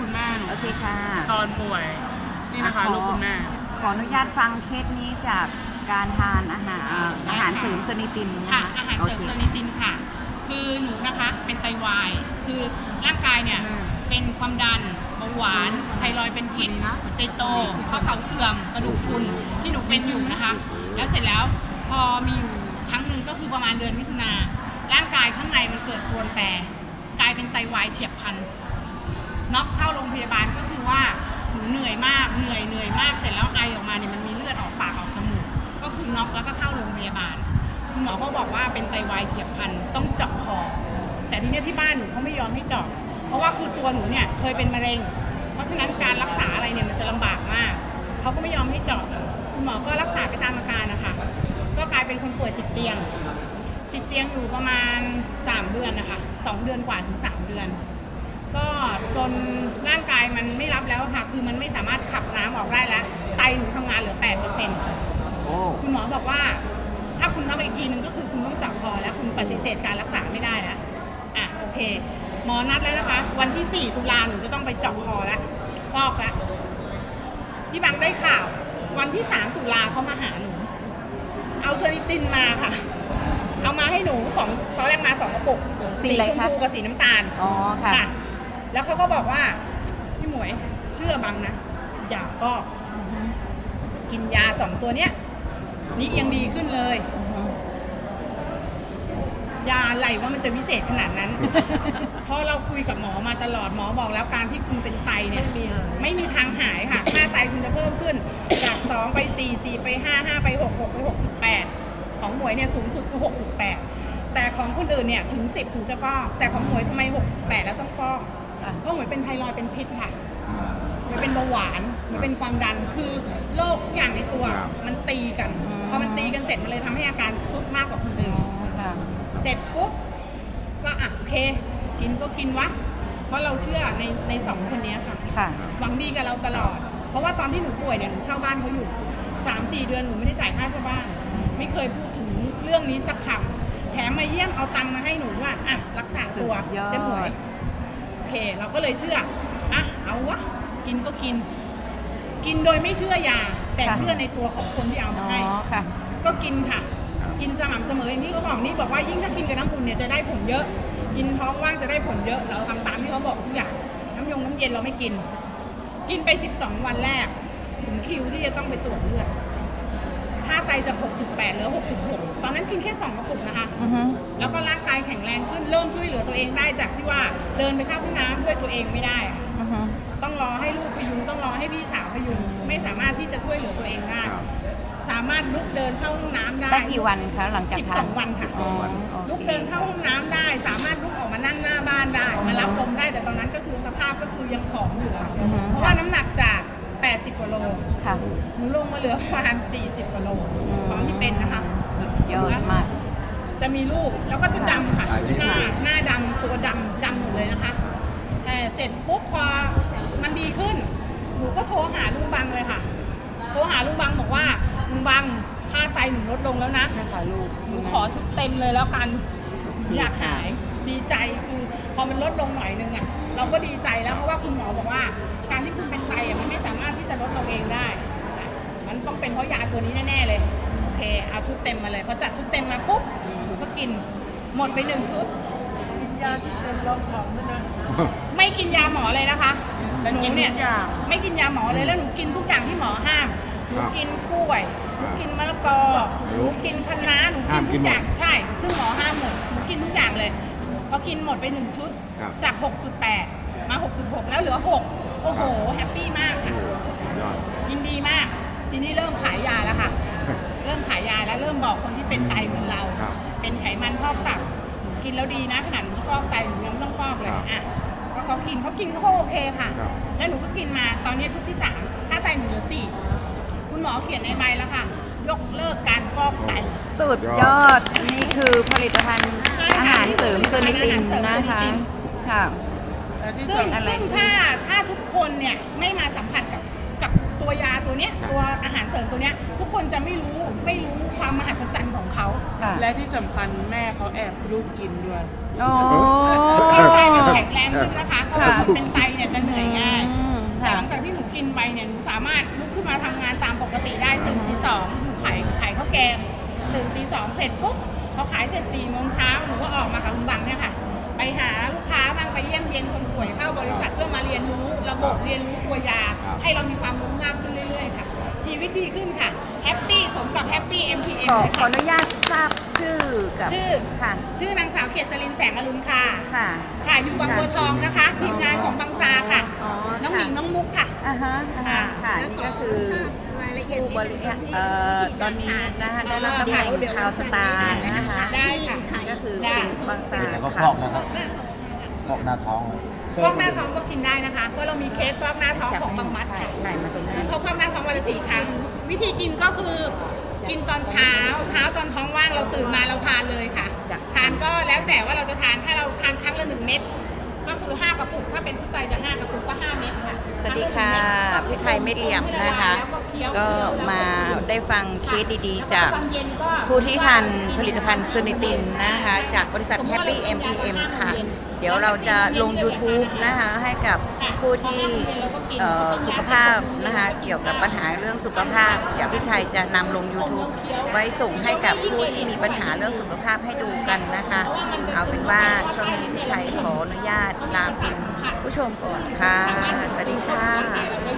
คุณแม่หนูโอเคค่ะ ตอนป่วย นี่นะคะขอลูกคุณแม่ ขออนุญาตฟังเคสนี้จากการทานอาหารอ่าอาหารเสริมสนิตินนค่ะอาหารเสริมโคเซนิตินค่ะ คือหนูนะคะเป็นไตวาย คือร่างกายเนี่ยอืมเป็นความดันเบาหวานไทรอยด์เป็นพิษหัวใจโตข้อเข่าเสื่อมกระดูกพรุนที่หนูเป็นอยู่นะคะ แล้วเสร็จแล้วพอมีอยู่ครั้งหนึ่งก็คือประมาณเดือนมิถุนาร่างกายข้างในมันเกิดปรวนแปรกลายเป็นไตวายเฉียบพลัน น็อกเข้าโรงพยาบาลก็คือว่าหนูเหนื่อยมากเหนื่อยเหนื่อยมากเสร็จแล้วไอออกมาเนี่ยมันมีเลือดออกปากออกจมูก ก็คือน็อกแล้วก็เข้าโรงพยาบาลคุณหมอก็บอกว่าเป็นไตวายเฉียบพลันต้องเจาะคอแต่ทีนี้ที่บ้านหนูเขาไม่ยอมให้เจาะเพราะว่าคือตัวหนูเนี่ยเคยเป็นมะเร็ง เพราะฉะนั้นการรักษาอะไรเนี่ยมันจะลำบากมากเขาก็ไม่ยอมให้เจาะคุณหมอก็รักษาไปตามอาการนะคะก็กลายเป็นคนป่วยติดเตียง ติดเตียงอยู่ประมาณ 3 เดือนนะคะ2เดือนกว่าถึง 3 เดือน ก็จนร่างกายมันไม่รับแล้วค่ะ คือมันไม่สามารถขับน้ำออกได้แล้ว ไตหนูทำงานเหลือ8%โอ้คุณหมอบอกว่า ถ้าคุณนับอีกทีนึงก็คือคุณต้องเจับคอแล้วคุณปฏิเสธการรักษาไม่ได้แล้วอะโอเค หมอนัดแล้วนะคะ วันที่ 4 ตุลาหนูจะต้องไปเจาะคอแล้วฟอกแล้วพี่บังได้ข่าว วันที่ 3 ตุลาเขามาหาหนู เอาเซนิตินมาค่ะ เอามาให้หนูสองตอนแรกมาสองกระปุกสีอะไรชมคะ พูกับสีน้ำตาล อ๋อค่ะ ค่ะ แล้วเขาก็บอกว่าพี่หมวยเชื่อบังนะ อย่าก็กินยาสองตัวเนี้ยนี่ยังดีขึ้นเลย ยาอะไรว่ามันจะวิเศษขนาดนั้น เพราะเราคุยกับหมอมาตลอดหมอบอกแล้วการที่คุณเป็นไตเนี่ย ไม่มีทางหายค่ะ ค่าไตคุณจะเพิ่มขึ้น จาก2ไป4 4ไป5 5ไป6 6ไป68ของหมวยเนี่ยสูงสุดคือ68แต่ของคนอื่นเนี่ยถึง10ถึงจะฟอกแต่ของหมวยทำไม68แล้วต้องฟอก ค่ะเพราะหมวยเป็นไทรอยด์เป็นพิษค่ะมันเป็นเบาหวานมันเป็นความดันคือโรคทุกอย่างในตัวครับ มันตีกันอืมพอมันตีกันเสร็จมันเลยทำให้อาการซุดมากกว่าคนอื่น ค่ะ เสร็จปุ๊บก็อะโอเค กินก็กินวะ เพราะเราเชื่อในในสองคนเนี้ยค่ะค่ะ หวังดีกับเราตลอด เพราะว่าตอนที่หนูป่วยเนี่ยหนูเช่าบ้านเขาอยู่สามสี่เดือนหนูไม่ได้จ่ายค่าเช่าบ้าน ไม่เคยพูดถึงเรื่องนี้สักคำแถมมาเยี่ยมเอาตังค์มาให้หนูว่าอะรักษาตัวสุดยอด เจ๊หมวยโอ เคเราก็เลยเชื่ออะเอาวะกินก็กิน กินโดยไม่เชื่อยาแต่เชื่อในตัวของคนที่เอาอ๋มาอให้ค่ะ ก็กินค่ะ กินสม่ำเสมออย่างที่เขาบอกนี่บอกว่ายิ่งถ้ากินกับน้ำอุ่นเนี่ยจะได้ผลเยอะ กินท้องว่างจะได้ผลเยอะ เราทำตามที่เขาบอกทุกอย่าง น้ำยงน้ำเย็นเราไม่กิน กินไป 12 วันแรก ถึงคิวที่จะต้องไปตรวจเลือด ค่าไตจาก6.8เหลือ6.6ตอนนั้นกินแค่ 2กระปุกนะคะ อือฮึแล้วก็ร่างกายแข็งแรงขึ้นเริ่มช่วยเหลือตัวเองได้จากที่ว่าเดินไปเข้าห้องน้ำด้วยตัวเองไม่ได้อะอือฮึ ต้องรอให้ลูกพยุงต้องรอให้พี่สาวพยุงไม่สามารถที่จะช่วยเหลือตัวเองได้ ครับ สามารถลุกเดินเข้าห้องน้ำได้ ได้กี่วันคะหลังจากทาน12 วันค่ะ อ๋อโอค ลุกเดินเข้าห้องน้ำได้ สามารถลุกออกมานั่งหน้าบ้านได้ มารับลมได้แต่ตอนนั้นก็คือสภาพก็คือยังผอมอยู่อะอือฮึ เพราะว่าน้ำหนักจาก 80กว่าโลค่ะ หนูลงมาเหลือประมาณ40กว่าโลอืม ตอนที่เป็นนะคะยอดมาก จะมีรูปแล้วก็จะดำค่ะถ่ายรูปหน้าหน้าดำตัวดำดำหมดเลยนะคะแต่เสร็จปุ๊บพอมันดีขึ้น หนูก็โทรหาลุงบังเลยค่ะ โทรหาลุงบังบอกว่าลุงบังค่าไตหนูลดลงแล้วนะ นะคะลูกหนูขอชุดเต็มเลยแล้วกัน อยากหาย ดีใจคือพอมันลดลงหน่อยนึงอะเราก็ดีใจแล้วเพราะว่าคุณหมอบอกว่า การที่คุณเป็นไตอะมันไม่สามารถที่จะลดลงเองได้อะมันต้องเป็นเพราะยาตัวนี้แน่ๆเลยโอเคเอาชุดเต็มมาเลยพอจัดชุดเต็มมาปุ๊บหนูก็กินหมดไปหนึ่งชุด กินยาชุดเต็มรองท้องด้วยนะไม่กินยาหมอเลยนะคะแต่หนูกินเนี่ยทุกอย่างไม่กินยาหมอเลยแล้วหนูกินทุกอย่างที่หมอห้ามหนูครับกินกล้วยหนูกินมะละกอหนูกินคะน้าหนูกิห้านมกิทุนกหมดอย่างใช่ ซึ่งหมอห้ามหมดหนูกินทุกอย่างเลยพ อกินหมดไปหนึ่งชุด ครับจาก 6.8 มา 6.6 แล้วเหลือ 6 โอ้โหแฮปปี้มากค่ะยอด ยินดีมาก ทีนี้เริ่มขายยาแล้วค่ะ เริ่มขายยาแล้วเริ่มบอกคนที่เป็นไตเหมือนเรา ครับเป็นไขมันพอกตับหนูกินแล้วดีนะขนาดหนูจะฟอกไตหนูยังไม่ต้องฟอกเลยครับอะก็เขากินเขากินเขาก็โอเคค่ะ ครับ แล้วหนูก็กินมาตอนนี้ชุดที่สามค่าไตหนูเหลือสี่คุณหมอเขียนในใบแล้วค่ะ ยกเลิกการฟอกไต สุดยอด นี่คือผลิตภัณฑ์ อาหารเสริมเซนิตินนะคะค่ะและที่ซึ่งสำคัญซึ่งถ้าถ้าทุกคนเนี่ยไม่มาสัมผัสกับกับตัวยาตัวเนี้ยครับตัวอาหารเสริมตัวเนี้ยทุกคนจะไม่รู้ไม่รู้ความมหัศจรรย์ของเขาค่ะและที่สำคัญแม่เขาแอบลูกกินด้วยโอ้ร่างกายมันแข็งแรงขึ้นนะคะเพราะว่าคนเป็นไตเนี่ยจะเหนื่อยง่ายเนี่ยหนูสามารถลุกขึ้นมาทำงานตามปกติได้ตื่นตีสองหนูขายขายข้าวแกงตื่นตีสองเสร็จปุ๊บ พอขายเสร็จสี่โมงเช้าหนูก็ออกมากับลุงบังเนี่ยค่ะ ไปหาลูกค้าบ้างไปเยี่ยมเยียนคนป่วยเข้าบริษัทเพื่อมาเรียนรู้ระบบเรียนรู้ตัวยา ให้เรามีความรู้มากขึ้นเรื่อยๆค่ะ ชีวิตดีขึ้นค่ะแฮปปี้สมกับแฮปปี้ MPM ขอเลยขอค่ะ อนุญาตทราบชื่อกับชื่อ ค่ะ ชื่อนางสาวเกษรินแสงอรุณค่ะ ค่ะ ค่ะอยู่บางบัวทองนะคะ ทีมงานของบางซาค่ะ อ๋อน้องหมิงน้ องมุกค่ะอ่าฮะอ่าฮะค่ะนี่ก็คือรายละเอียดผู้บริหารเอ่อตอนนี้นะคะได้รับตำแหน่งข่าวสตาร์นะคะได้ค่ะก็คือได้คุณบางซาแต่ก็ฟค่ะอกนะครับฟอกหน้าท้องฟอกหน้าท้องก็กินได้นะคะเพราะเรามีเคสฟอกหน้าท้องของบางมัดค่ะถ่ายมาตรงนี้ซึ่งเขาฟอกหน้าท้องวันละสี่ครั้งวิธีกินก็คือกินตอนเช้า เช้าตอนท้องว่างเราตื่นมาเราทานเลยค่ะ ทานก็แล้วแต่ว่าเราจะทานถ้าเราทานครั้งละหนึ่งเม็ด ก็คือห้ากระปุก ถ้าเป็นชุดไตจะห้ากระปุกก็ห้าเม็ดค่ะสวัสดีค่ะพี่ไทยไม่เหลี่ยมนะคะ ก็มาได้ฟังเคสดีๆ จากตอนเย็นก็ผู้ที่ทานผลิตภัณฑ์ซูนิตินนะคะ จากบริษัท Happy MPM ค่ะ เดี๋ยวเราจะลง YouTube นะคะให้กับผู้ที่เอ่อสุขภาพนะคะเกี่ยวกับปัญหาเรื่องสุขภาพเดี๋ยวพี่ไทยจะนำลง YouTube ไว้ส่งให้กับผู้ที่มีปัญหาเรื่องสุขภาพให้ดูกันนะคะ เอาเป็นว่าช่วงนี้พี่ไทยขออนุญาตลาคุณผู้ชมก่อนค่ะ สวัสดีค่ะ